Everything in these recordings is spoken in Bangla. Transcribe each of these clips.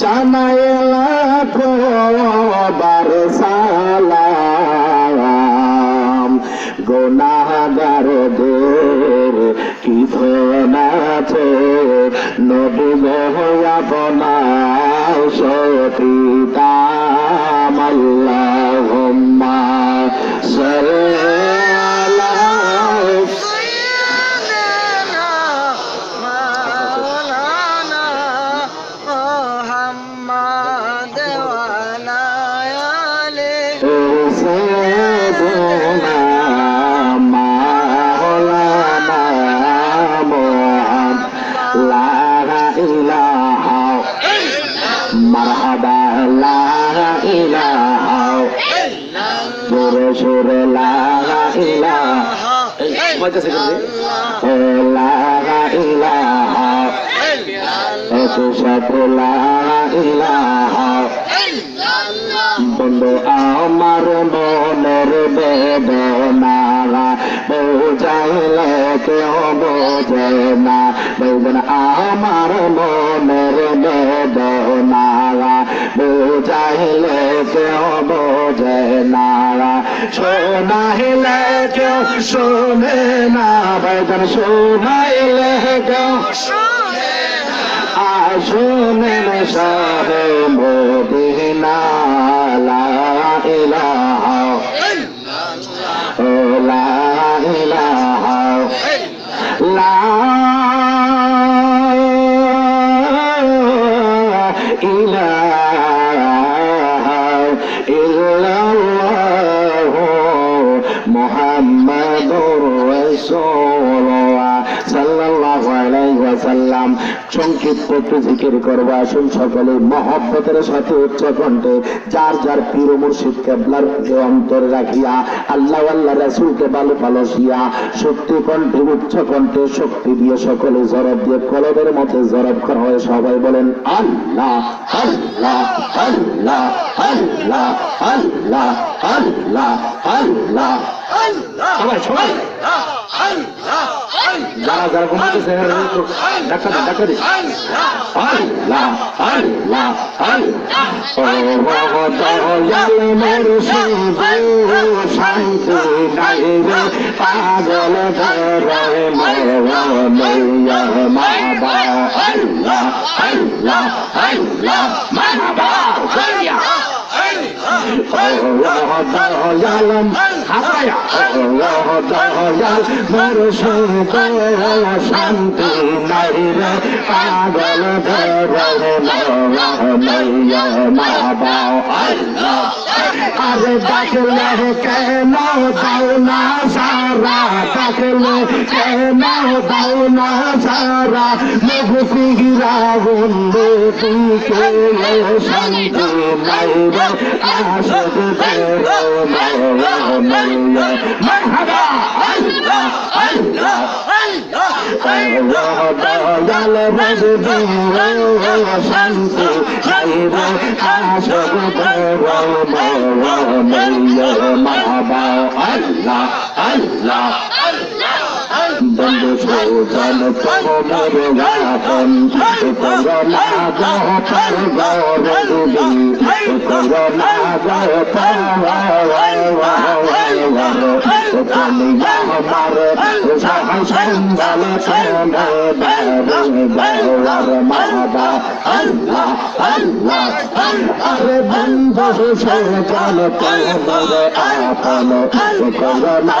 জানায় বার সালাম। গোনাগারদের কি ধন আছে? নবী আপনার সতীতাম আল্লাহুম্মা সাল্লাল্লাহু লা ইলাহা বন্ধু, আমার মনের বেদনা বোঝাইলে কেউ বোঝে না। বলবেন আমার মনের বেদনা বোঝাইলে কেউ বোঝে না। শোনাইলে কেউ শোনে না বলবেন শোনাইলে কেউ আসুনের সাহে মদিনা। মুহাম্মাদুর শক্তি উচ্চ কণ্ঠে শক্তি দিয়ে সকলে জরব দিয়ে কলবের মধ্যে জরব করা হয় সবাই বলেন আল্লাহ আল্লাহ আল্লাহ আল্লাহ আল্লাহ আল্লাহ আল্লাহ। সবাই সবাই। যারা যারা ঘুমাতেছে দেখা দে আল্লাহ আল্লাহ আল্লাহ শান্তি নাই রে পাগল ধরে মরমইয়া মাবা আল্লাহ। আল্লাহ আল্লাহ। মাবা শান্তি নাই রে পাগল ধরে মরমইয়া মাবা আল্লাহ আরে ডাকলে কেন দাও না সারা ডাকলে কেন দাও না সারা মুখিরা বন্ধু তুকে শান্তি নাই রে আসদ মারহাবা আল্লাহ আল্লাহ দয়াল বসদি শান্তি নাই রে আসদ মারহাবা আল্লাহ আল্লাহ। বন্ধু সুজন তোমার গাপন করোনা গহর গরুবি করোনা তুমি আমার সহায় সম্বল মাবা আল্লাহ আল্লাহ আরে বন্ধু সুজন তোমার আপন করোনা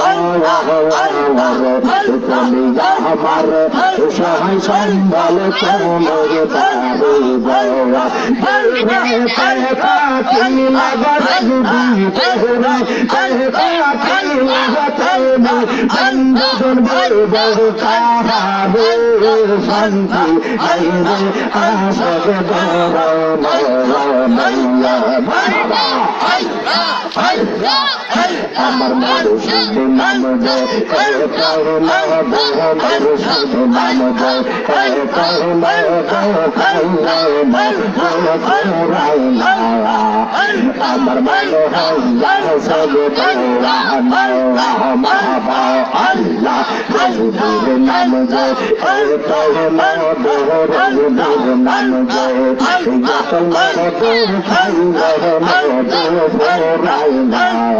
তুমি আমার সহায় সম্বল তোমার তারে বাবা তুমি বন্ধন বলব তাহাবে শান্তি আইরে আসব বাবা মাইয়া বাবা আমার মানুষ নাম দে আমার ভালো আল্লাহ সব আল্লাহ বাবা আল্লাহ রসুলের নাম জয় পরে মধুর রসুলের নাম জয় যত মধুর সঙ্গ মধুর রাইনা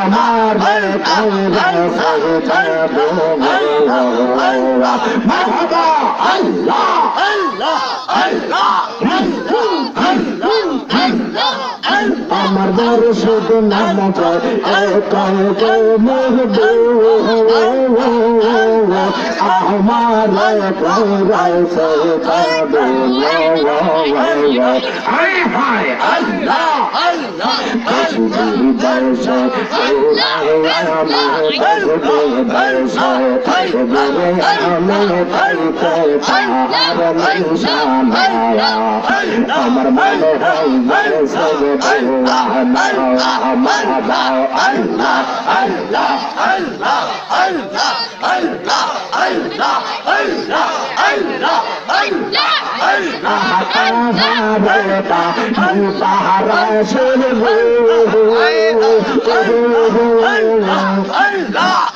আমার আল্লাহ আল্লাহ আল্লাহ আল্লাহ আমার বড় ছোট নাম আমার আমার মনে হয় হায় আল্লাহ আমার মনে হয় সব আল্লাহ আল্লাহ আল্লাহ আল্লাহ আল্লাহ আল্লাহ আল্লাহ আল্লাহ আল্লাহ আল্লাহ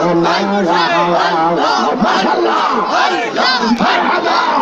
মাশাআল্লাহ মাশাআল্লাহ মারহাবা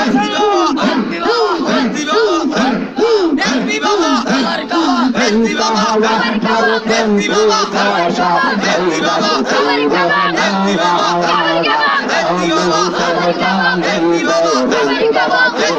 Hey! কাহালা ভারতেন দুর্দশা দৈবা সৌরমালা দৈবা সৌরমালা দৈবা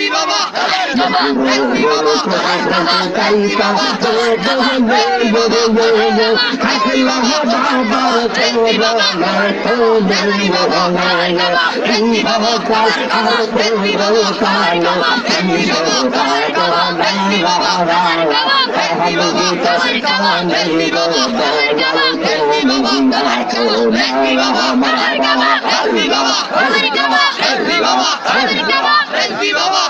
ব্যক্তি বাবা ব্যক্তি বাবা ব্যক্তি বাবা Viva! Viva! Viva!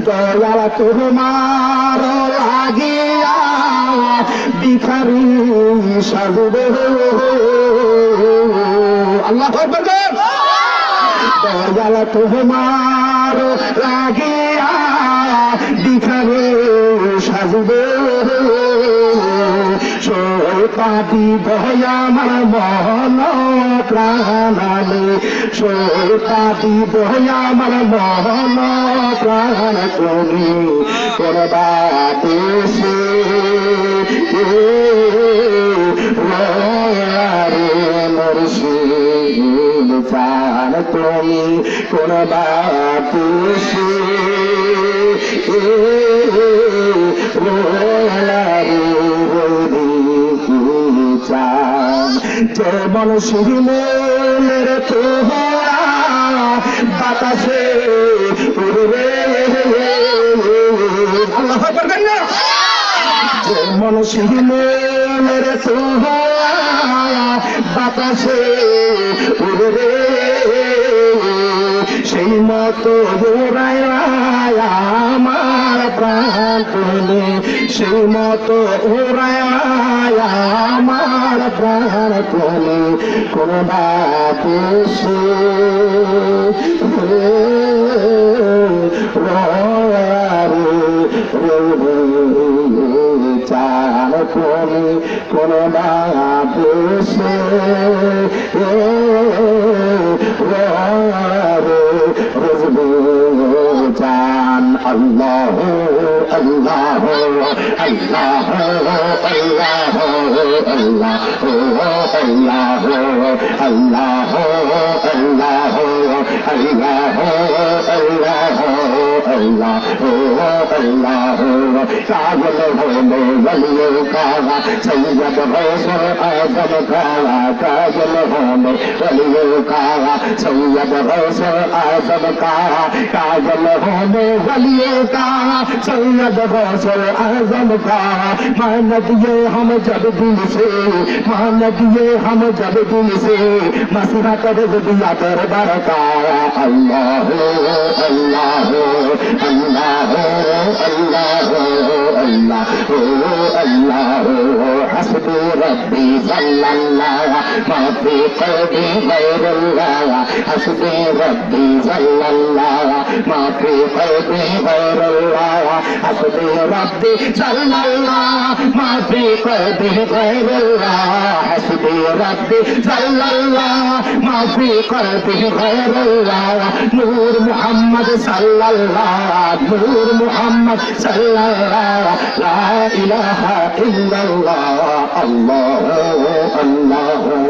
দয়াল তোমার লাগিয়া বিখারি সাজবে আল্লাহ দয়াল তোমার লাগিয়া বিখারে সাজবে সোপাটি বয়ামার মহল প্রাণালে। সোপাটি বয়ামার মহল প্রাণ তুমি করবা দেশে প্রাণ তুমি করবা দেশে রোলা যেমন শিহিলের তোহরা বাতাসে উড়বে। আল্লাহ করবেন না যেমন শিহিলের তোহরা বাতাসে উড়বে। সেই মতো ঘুরায় আমার প্রাণ প্রেমে সেই মতো ঘুরায় আমার প্রাণ প্রেমে কোন বাপে সে চার কোনে কোন বাপে সে Oh, রজবি জান আল্লাহ আল্লাহ। Allah, Allah, Allah, Allah, Allah, सागल भोले बलियो कावा सैयद भोसो आजम कावा कागल भोले बलियो कावा सैयद भोसो आजम कावा कागल भोले बलियो कावा सैयद भोसो आजम का मान दिए हम जब दिल से मान दिए हम जब दिल से मसरा कर दिया दरबार का अल्लाह अल्लाह अल्लाह अल्लाह अल्लाह अल्लाह हसबी रब्बी सल्लल्लाह পাপি তবে গৈরুল্লাহ হাসবে রব্বি জাল্লাল্লাহ মাফি তবে গৈরুল্লাহ হাসবে রব্বি জাল্লাল্লাহ মাফি তবে গৈরুল্লাহ হাসবে রব্বি জাল্লাল্লাহ মাফি তবে গৈরুল্লাহ নূর মুহাম্মদ সাল্লাল্লাহ, নূর মুহাম্মদ সাল্লাল্লাহ। লা ইলাহা ইল্লাল্লাহ, আল্লাহু আল্লাহু।